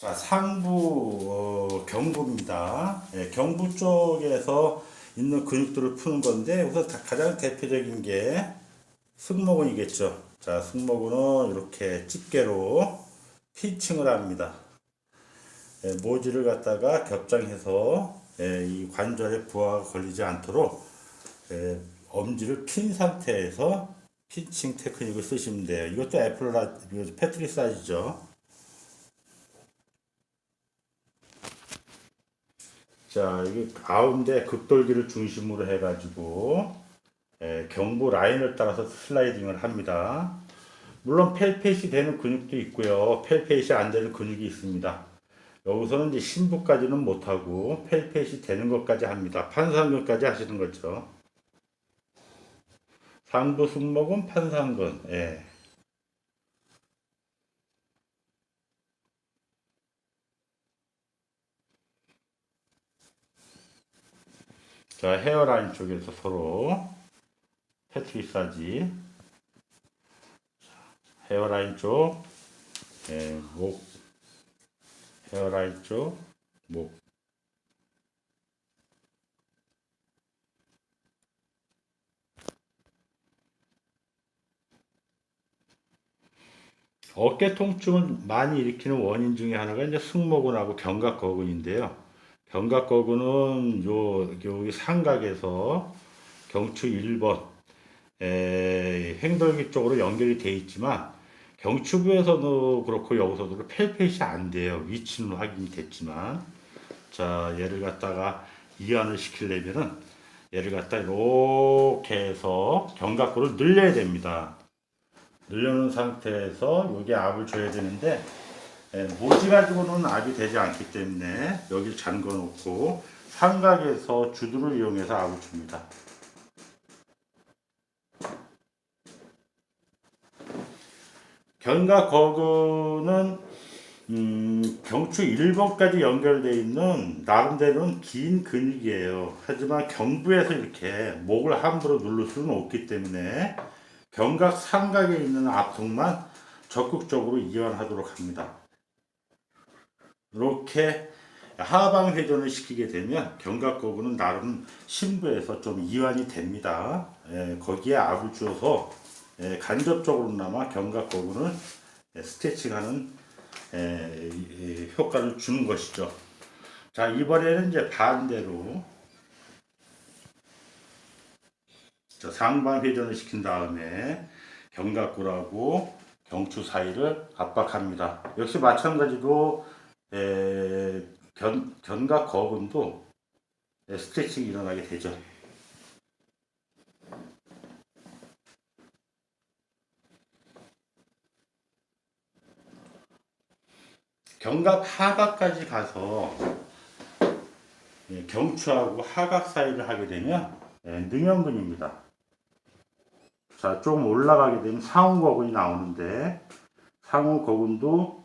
자, 상부 어, 경부입니다. 예, 경부 쪽에서 있는 근육들을 푸는 건데 우선 가- 가장 대표적인 게 승모근이겠죠. 자, 승모근은 이렇게 집게로 피칭을 합니다. 예, 모지를 갖다가 겹장해서 예, 이 관절에 부하가 걸리지 않도록 예, 엄지를 핀 상태에서 피칭 테크닉을 쓰시면 돼요. 이것도 애플라 이거 패트리 사이즈죠. 자, 이게 가운데 극돌기를 중심으로 해가지고 예, 경부 라인을 따라서 슬라이딩을 합니다. 물론 펠페이시 되는 근육도 있고요. 펠페이시 안 되는 근육이 있습니다. 여기서는 이제 신부까지는 못하고 펠페이시 되는 것까지 합니다. 판상근까지 하시는 거죠. 상부 승모근, 판상근. 예. 자, 헤어라인 쪽에서 서로 패트리사지. 헤어라인 쪽, 예, 목, 헤어라인 쪽, 목. 어깨 통증을 많이 일으키는 원인 중에 하나가 이제 승모근하고 견갑거근인데요. 견갑거근은 요 여기 삼각에서 경추 1번 에, 행돌기 쪽으로 연결이 돼 있지만 경추부에서도 그렇고 여기서도 펠펫이 안 돼요. 위치는 확인이 됐지만 자 얘를 갖다가 이완을 시키려면은 얘를 갖다 이렇게 해서 견갑골을 늘려야 됩니다. 늘려놓은 상태에서 여기 압을 줘야 되는데 예, 모지 가지고는 압이 되지 않기 때문에 여기 잠궈 놓고 삼각에서 주두를 이용해서 압을 줍니다. 견갑거근은 음, 경추 1번까지 연결되어 있는 나름대로는 긴 근육이에요. 하지만 경부에서 이렇게 목을 함부로 누를 수는 없기 때문에 견갑 삼각에 있는 압통만 적극적으로 이완하도록 합니다. 이렇게 하방 회전을 시키게 되면 견갑거근은 나름 심부에서 좀 이완이 됩니다. 예, 거기에 압을 주어서 예, 간접적으로나마 견갑거근을 예, 스트레칭하는 예, 이- 이 효과를 주는 것이죠. 자 이번에는 이제 반대로 자, 상반 회전을 시킨 다음에 견갑골하고 경추 사이를 압박합니다. 역시 마찬가지로 에, 견, 견갑거근도 에, 스트레칭이 일어나게 되죠. 견갑 하각까지 가서 예, 경추하고 하각 사이를 하게 되면 예, 능형근입니다. 자, 조금 올라가게 되면 상우거근이 나오는데 상우거근도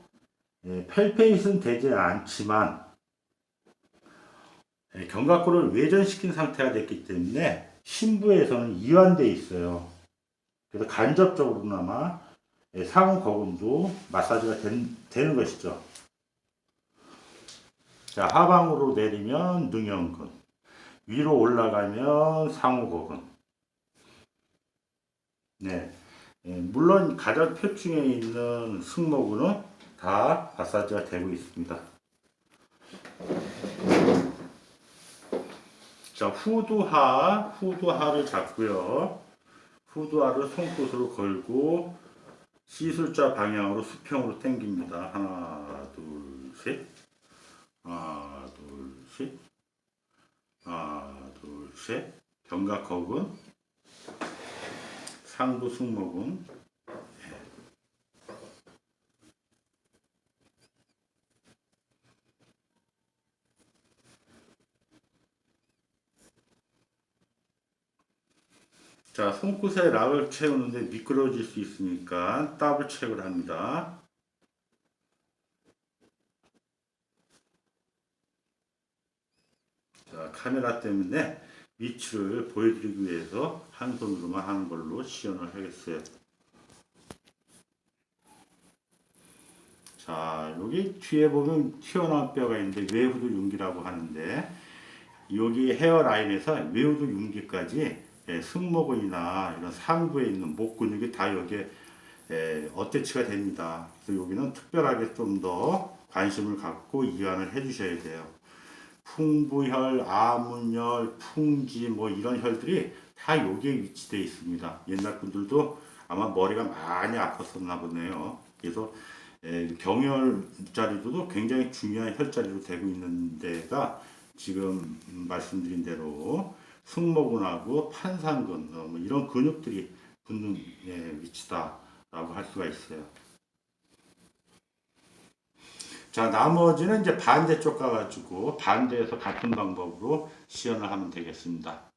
예, 펠페이스는 되지 않지만 예, 견갑골을 외전시킨 상태가 됐기 때문에 신부에서는 이완돼 있어요. 그래서 간접적으로나마 예, 상우거근도 마사지가 된- 되는 것이죠. 자, 하방으로 내리면 능형근, 위로 올라가면 상우거근. 네. 예, 물론 가장 표층에 있는 승모근은 다 마사지가 되고 있습니다. 자, 후두하, 후두하를 잡고요. 후두하를 손끝으로 걸고 시술자 방향으로 수평으로 당깁니다. 하나, 둘, 셋. 하나, 둘, 셋. 하나, 둘, 셋. 견갑 거근, 상부 승모근. 자, 손끝에 락을 채우는데 미끄러질 수 있으니까 더블 체크를 합니다. 자, 카메라 때문에 위치를 보여드리기 위해서 한 손으로만 하는 걸로 시연을 하겠어요. 자, 여기 뒤에 보면 튀어나온 뼈가 있는데 외후도 융기라고 하는데 여기 헤어라인에서 외후도 융기까지 예, 승모근이나 이런 상부에 있는 목 근육이 다 여기에 예, 어태치가 됩니다. 그래서 여기는 특별하게 좀 더 관심을 갖고 이완을 해주셔야 돼요. 풍부혈, 아문혈, 풍지 뭐 이런 혈들이 다 여기에 위치되어 있습니다. 옛날 분들도 아마 머리가 많이 아팠었나 보네요. 그래서 에, 경혈 자리도 굉장히 중요한 혈자리로 되고 있는 데가 지금 음, 말씀드린 대로 승모근하고 판상근 어, 뭐 이런 근육들이 붙는 예, 위치다라고 할 수가 있어요. 자 나머지는 이제 반대쪽 가가지고 반대에서 같은 방법으로 시연을 하면 되겠습니다.